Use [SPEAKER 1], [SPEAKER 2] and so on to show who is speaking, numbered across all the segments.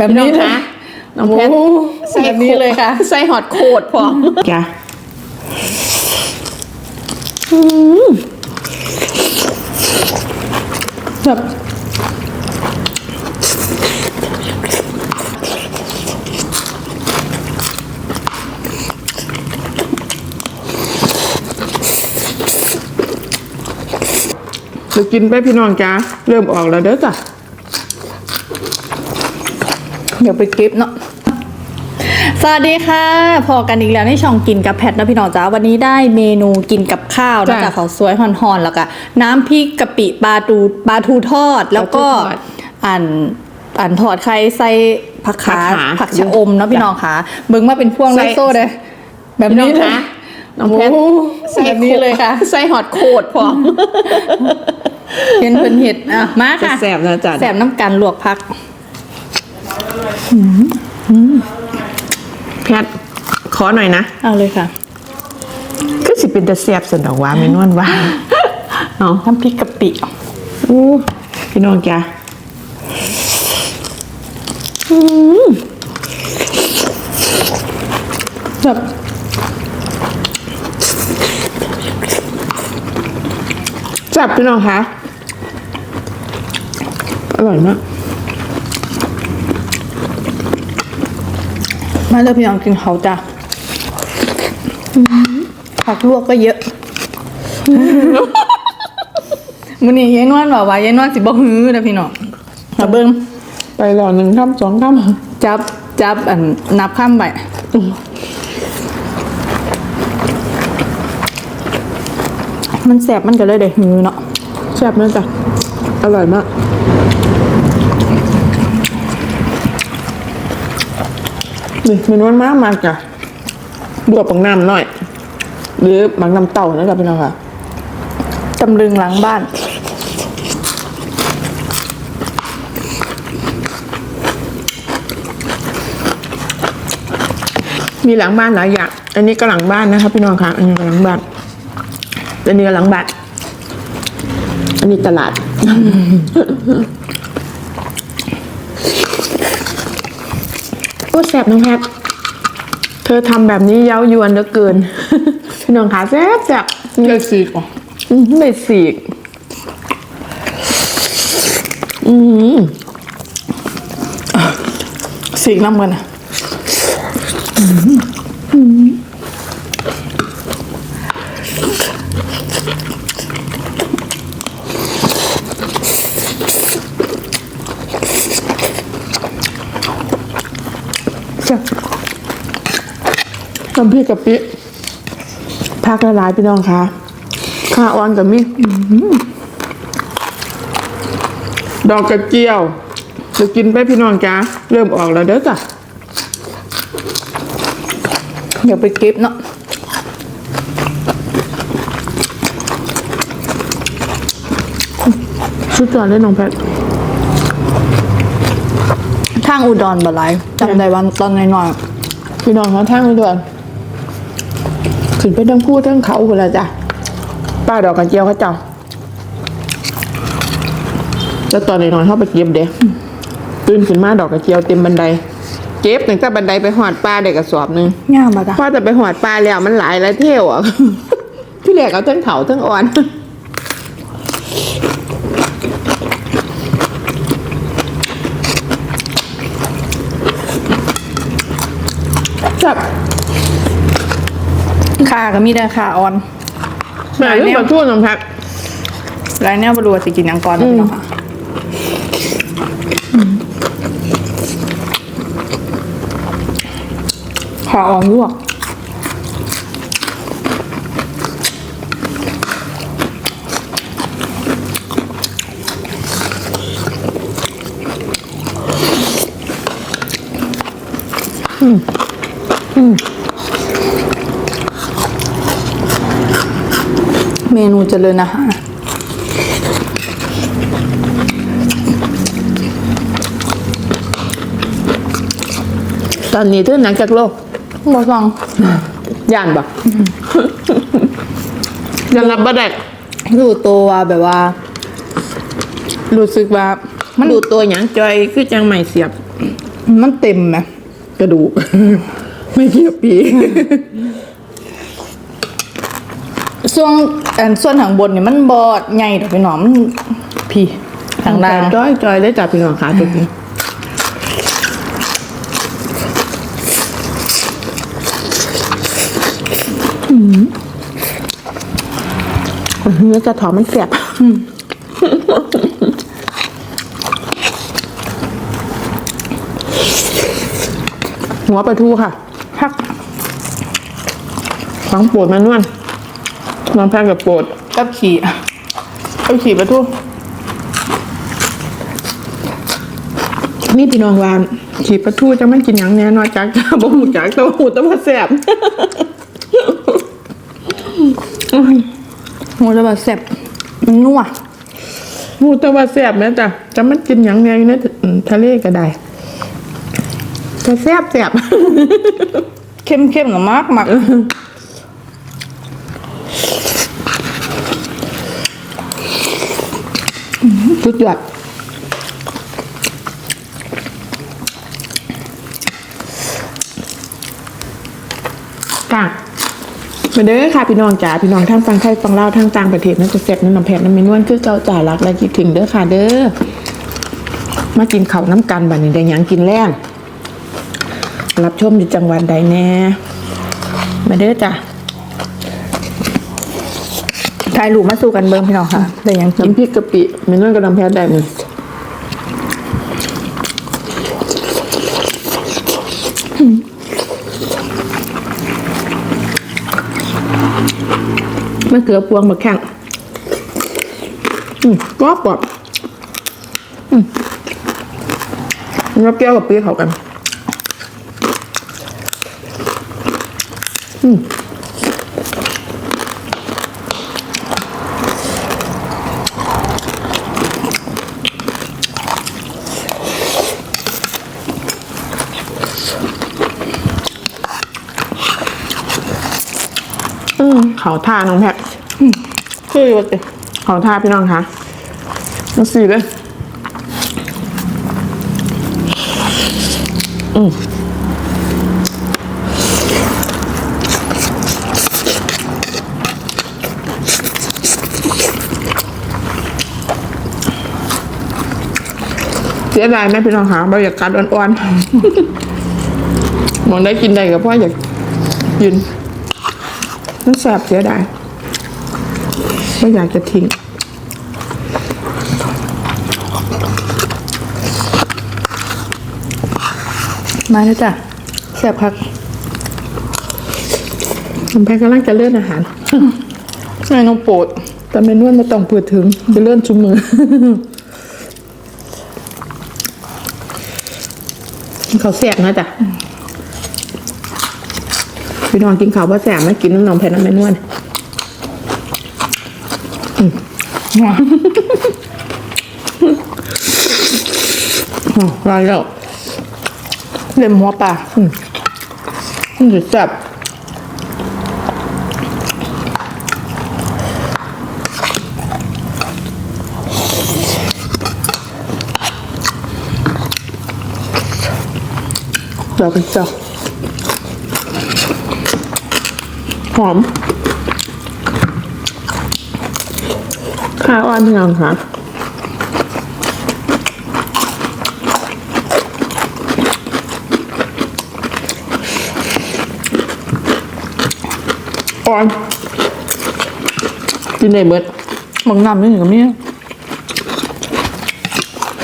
[SPEAKER 1] แบบนี้
[SPEAKER 2] พี่
[SPEAKER 1] เลย
[SPEAKER 2] คะน้องแพท
[SPEAKER 1] โอ้แบบนี้เลยค่ะ
[SPEAKER 2] ใส่หอดโคดพอจ้ะแบบจะกินไปพี่น้องจ้าเริ่มออกแล้วเด้อจ้ะ
[SPEAKER 1] เดี๋ยวไปเก็บเนาะสวัสดีค่ะ พอกันอีกแล้วในช่องกินกับแพทนะพี่น้องจ้าวันนี้ได้เมนูกินกับข้าวนะ
[SPEAKER 2] จ้ะ
[SPEAKER 1] จากข้าวสวยห่อนๆแล้วก็น้ำพริกกะปิปลาทูปลาทูทอดแล้วก็
[SPEAKER 2] ปลาทูทอด
[SPEAKER 1] อันอันทอดไข่ใส่ผักขา
[SPEAKER 2] ผักขา
[SPEAKER 1] ผักชะอมเนาะพี่น้องค่ะเบิ่งมาเป็นพวง
[SPEAKER 2] ใส่
[SPEAKER 1] ไลโซ่เลยแบบนี้เลย
[SPEAKER 2] น้องแพท
[SPEAKER 1] โอ้แบบนี้เลยค่ะ
[SPEAKER 2] ใส่หอดโคดพอ
[SPEAKER 1] เห็นเป็นเห็ดอะมาค่ะ
[SPEAKER 2] แสบนะจ๊ะ
[SPEAKER 1] แสบน้ำกันลวกพัก
[SPEAKER 2] แพทขอหน่อยนะ
[SPEAKER 1] เอาเลยค่ะ
[SPEAKER 2] ก็สิเป็นตะแสบสนดอกว่าไม่นวลว่าเอา
[SPEAKER 1] น้ำพริกกะปิ
[SPEAKER 2] อู้พี่น้องจ้ะแบบจับพี่น้องคะอร่อยมาก
[SPEAKER 1] มาเลยพี่น้องกินเขาจ้ะผักลวกก็เยอะมื้อนี้ยายนวลบอกว่ายายนวลสิบ่ฮื้อนะพี่น้องมาเบิ่ง
[SPEAKER 2] ไปรอหนึ่งคำสองคำ
[SPEAKER 1] จับจับอันนับข้ามไปมันแสบมันก็เลยได้ฮื้อเนาะ
[SPEAKER 2] แซ่บมากจ้ะอร่อยมาก นี่เมนูมันมากมากจ้ะบวกปังน้ำหน่อย หรือบางน้ำเต่านะครับพี่น้องค่ะ
[SPEAKER 1] ตำลึงหลังบ้าน
[SPEAKER 2] มีหลังบ้านหลายอย่าง อันนี้ก็หลังบ้านนะครับพี่น้องค่ะอันนี้ก็หลังบ้าน อันนี้ก็หลังบ้าน อันนี้ตลาด โอ้แสบน้องแพทเธอทำแบบนี้เย้ายวนเหลือเกิน พี่น้องขาแซ่บแซ่บ
[SPEAKER 1] เลือกสีก่อน
[SPEAKER 2] อืมไม่สีกอืม
[SPEAKER 1] สีน้ำกันนะำ
[SPEAKER 2] พริกกะปิพักละลายพี่น้องคะข้าอ่อนกับมิดอกกระเจียวจะกินไปพี่น้องจ้าเริ่มออกแล้วเด้อจ้ะ
[SPEAKER 1] เดี๋ยวไปเก็บเนาะ
[SPEAKER 2] ชุดจอดเลยน้องแพท
[SPEAKER 1] ทางอุดรบ่หลายจำได้วันตอนน้อย
[SPEAKER 2] พี่น้องเขาทั้งด่วน ขึ้นไปทั้งผู้ทั้งเขาหมดแล้วจ้ะป้าดอกกระเจียวเขาเจ้าแล้วตอนนี้นอนเข้าไปเก็บเด้ตื่นขึ้นมาดอกกระเจียวเต็มบันได เก็บตั้งแต่บันไดไปหอดปลาเด็กกระสอบหนึง
[SPEAKER 1] ๆง่ามบ่จ้ะ
[SPEAKER 2] พอจะไปหอดปลาแล้วมันหลายแล้วเที่ยวอะพี่แหลกเอาทั้งเขาทั้งอ่อนจับ
[SPEAKER 1] ขาก็มีแต่ขาอ่อน
[SPEAKER 2] หลายเรื่องแบบทั่วน้องแพัก
[SPEAKER 1] หลายแนวบ่รู้ว่าสิกินหยังก่อนเนาะพี่น้องค่ะขาอ่อนลวกเมนู เจริญอาหาร
[SPEAKER 2] ตอนนี้ทื่นหนังจากโลก
[SPEAKER 1] บ่ฟัง
[SPEAKER 2] ย่านบ่ยันรับบ่ได้
[SPEAKER 1] รู้ตัวว่าแบบว่า รู้สึกว่า
[SPEAKER 2] มันดูตัวหยังจอยคือจังใหม่เสียบ
[SPEAKER 1] มันเต็มไหม
[SPEAKER 2] กระดูก ไม่เกี่ยวปี
[SPEAKER 1] ส่วนอันส่วนทางบนเนี่ยมันบอดใหญ่ดอกพี่น้องมันพี่ทางล่าง
[SPEAKER 2] จอยจอยได้จับพี่น้องขาตัวนี้เนื้อจะถอมมันแสบหัวปลาทูค่ะ
[SPEAKER 1] พัก
[SPEAKER 2] ของโปรดมันนวล นอนแพงกับโปรด
[SPEAKER 1] กับขี่กับขี่ประตู
[SPEAKER 2] นี่พี่น้องวานขีปลาทูจะไม่กินหยังแน่นอนจากจะบ่หูจากตัวหูแตัวาแสบ
[SPEAKER 1] หัวจะแบบแซ่บมันนัว
[SPEAKER 2] หูแตัวาแสบแม่จ้ะจะมันกินหยังแน่อยู่ในทะเลก็ได้จะแสบแสบ
[SPEAKER 1] เข้มเข้มๆกับมากมาก
[SPEAKER 2] สุดยอดค่ะมาเด้อค่ะพี่น้องจ๋าพี่น้องทั้งฟังไทยฟังเล่าวทั้งต่างประเทศนั่นจะเสร็จนั่นน้ำแพงนั่นเมนวนคือเจ้าจ่ารักและคิดถึงเด้อค่ะ เด้อมากินข้าวน้ำกันบัดนี้ได้หยังกินแล้งรับชมอยู่จังหวัดใดแน่มาเด้อจ้ะ
[SPEAKER 1] ถ่ายรูปมาสู้กันเบิ้งพี่น้องค่ะแต่ยังกิน
[SPEAKER 2] น้ำพริกกะปิเมนวนกับน้ำแพงได้มั้ยมะเขือพวงมะแข้งอืมกรอบกรอบอืมแล้วแก้วกับปีเขากัน อืม เขาท่าน้องแพท
[SPEAKER 1] คือว่าจะ
[SPEAKER 2] เขาท่าพี่น้องคะมาสี่เลยอืมเสียดายไหมพี่น้องคะเราอยากกัดอ่อนๆมองได้กินได้ก็เพราะอยากกิน มันแสบเสียดายไม่อยากจะทิ้ง
[SPEAKER 1] มาแล้วจ้ะแซ่บพัก
[SPEAKER 2] น้ำแพงกำลังจะเลื่อนอาหาร
[SPEAKER 1] ใส่นมโปรด
[SPEAKER 2] แต่เมนวนไม่ต้องพูดถึงจะเลื่อนชุมมือเขาแสบนะจ๊ะ พี่น้องกินข้าวว่าแสบนะกินน้ำนมแผ่นน้ำเมนวนอ๋อไรแล้ว
[SPEAKER 1] เล็มหัวปลา
[SPEAKER 2] มันจะแสบเราเป็นเจ้า หอมข้าวอ่อนพี่น้องค่ะอ่อนกินได้เบิด
[SPEAKER 1] บางน้ำนี่หนึ่งกับนี่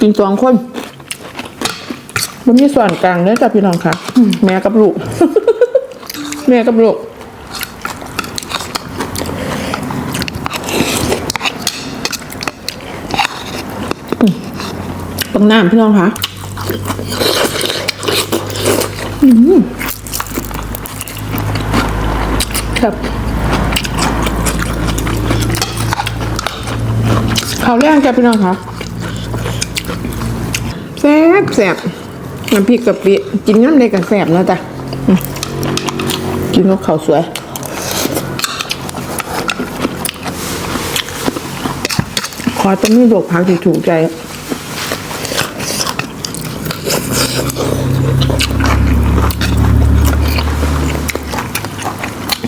[SPEAKER 2] กินสองคนมันมีส่วนกลางเนื้อจ้ะพี่น้องค่ะ แม่กับลูก แม่กับลูก ตรงน้ำพี่น้องคะ
[SPEAKER 1] ครับ
[SPEAKER 2] เขาวแรกจ้ะพี่น้องคะแซ่บแซ่บน้ำพริกกะปิกินน้ำในกับแซ่บแล้วจ้ะกินกับข้าวสวยขอต้องมีดอกผักที่ถูกใจ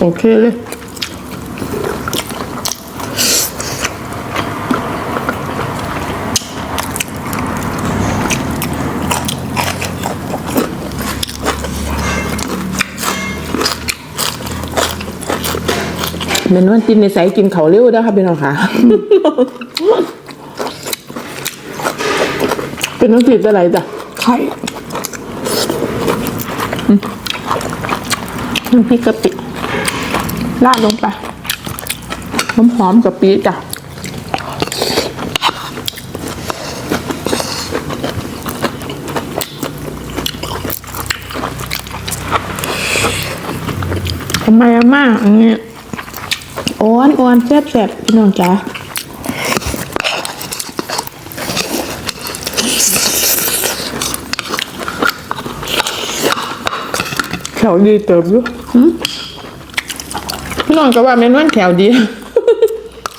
[SPEAKER 2] โอเคเลยเมนวนกินในใสกินเขาวเร็วนะครับพี่น้องค่ะ เป็นน้ำจืดอะไรจ้ะ
[SPEAKER 1] ไข่
[SPEAKER 2] น้ำพริกกะปิ ราดลงไปหอมหอมๆกะปิจ้ะทำไมอะมากอันนี้อ้วนอ้วนแซ่บแซ่บๆพี่น้องจ๋าแถวดีเติบอยู่หึพี่ น้องก็ว่าแม่นวันแถวดี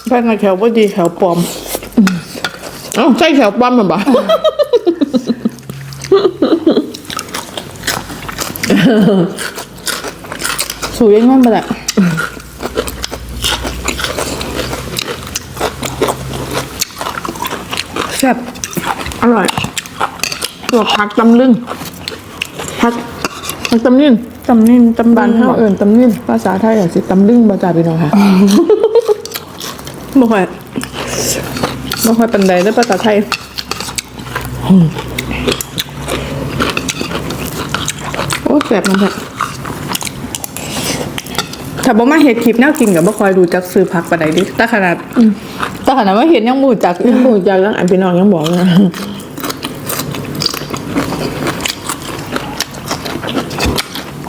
[SPEAKER 1] แป้งแถวบ่ดีแถวปลอม
[SPEAKER 2] เอ้าใช่แถวปั๊มมันบ่
[SPEAKER 1] สูยังงั้นไปแหละ
[SPEAKER 2] แซ่บอร่อยตัวผักตำลึงผักผักตำลึง
[SPEAKER 1] ตำนิ่มตำ
[SPEAKER 2] บ้า
[SPEAKER 1] บานน
[SPEAKER 2] เฮาเอิ้นตำลึงภาษาไทยอะสิตำลึงบ่จ้าพี่น้องค่ะ
[SPEAKER 1] บ่ค่อยบ่ค่อยปันใดเด้อภาษาไทย
[SPEAKER 2] โอ้แซ่บมันแซ่บ
[SPEAKER 1] ถ้าบ่มาเฮ็ดคลิปแนวกินก็บ่ค่อยรู้จักซื้อผักปานใดเดิแต่ขนาดแต่ขนาดว่าเห็นยังบ่รู้จัก
[SPEAKER 2] ยังบ่รู้จักแล้วอันพี่น้องยังบอกเลยนะ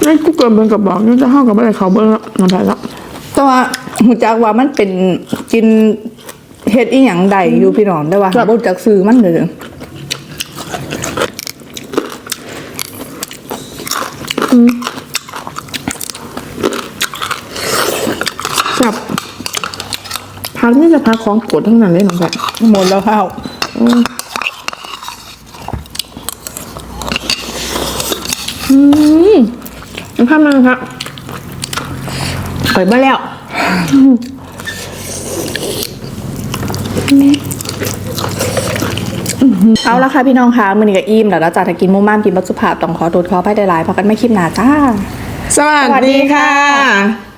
[SPEAKER 2] นี่กูเกิดเบิ่งกับบอกนี่จะเฮากับบ่ได้เขาเบิ่งแล้วน้ำไปแล้ว
[SPEAKER 1] แต่ว่าหูจักว่ามันเป็นกินเฮ็ดอีหยังใดอยู่พี่น้องแต่ว่า
[SPEAKER 2] ครับ
[SPEAKER 1] บ่รู้จักซื้อมันเลย
[SPEAKER 2] แซ่บผักนี่จะผักของโปรดทั้งนั้นเลยน้องแพท
[SPEAKER 1] หมดแล้วข้าว
[SPEAKER 2] น้ำ ข้ามมาครับไปมาแล้ว
[SPEAKER 1] เอาละค่ะพี่น้องค่ะมื้อนี้ก็อิ่มแล้วนะจ๊ะถ้ากินหมู่ม่ามกินบักสุภาพต้องขอโทษขออภัยหลายๆพอกันไม่คลิปหน้าจ้า
[SPEAKER 2] สวัส
[SPEAKER 1] สวัสดี
[SPEAKER 2] ดี
[SPEAKER 1] ค่ะ
[SPEAKER 2] ค่ะ